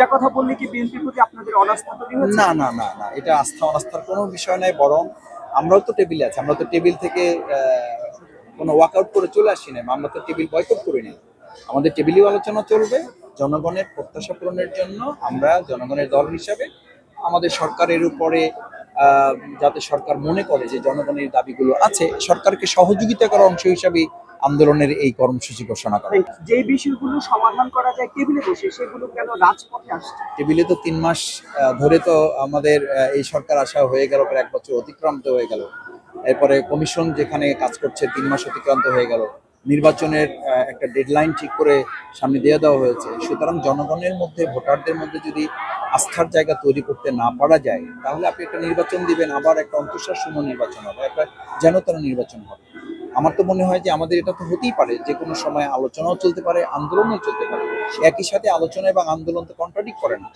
যা কথা বললে কি বিএনপির প্রতি আপনাদের অনাস্থা তৈরি হচ্ছে? না না না না, এটা আস্থা অনাস্থার কোনো বিষয় নয় বরং আমরাও তো টেবিলে আছি, আমরা তো টেবিল থেকে কোনো ওয়ার্কআউট করে চলে আসি না আমরা তো টেবিল বয়কট করি না আমাদের টেবিলেও আলোচনা চলবে, জনগণের প্রত্যাশা পূরণের জন্য আমরা জনগণের দল হিসাবে আমাদের সরকারের উপরে যাতে সরকার মনে করে যে জনগণের দাবিগুলো আছে, সরকারকে সহযোগিতা করার অংশ হিসাবে আন্দোলনের এই কর্মসূচি ঘোষণা করা যে বিষয়গুলো সমাধান করা যায় টেবিলে বসে সেগুলো কেন রাজপথে আসছে? টেবিলে তো তিন মাস ধরে তো আমাদের এই সরকার আসা হয়ে গেল প্রায় এক বছর অতিক্রান্ত হয়ে গেল। এরপরে কমিশন যেখানে কাজ করছে তিন মাস অতিক্রান্ত হয়ে গেল। নির্বাচনের একটা ডেডলাইন ঠিক করে সামনে দিয়ে দেওয়া হয়েছে। সুতরাং জনগণের মধ্যে ভোটারদের মধ্যে যদি আস্থার জায়গা তৈরি করতে না পারা যায় তাহলে আপনি একটা নির্বাচন দিবেন আবার একটা অন্তঃসার শূন্য নির্বাচন হবে একটা যেন তেন নির্বাচন হবে। আমার তো মনে হয় যে আমাদের এটা তো হতেই পারে, যে কোনো সময় আলোচনাও চলতে পারে, আন্দোলনও চলতে পারে। একই সাথে আলোচনা এবং আন্দোলন তো কন্ট্রাডিক্ট করে না।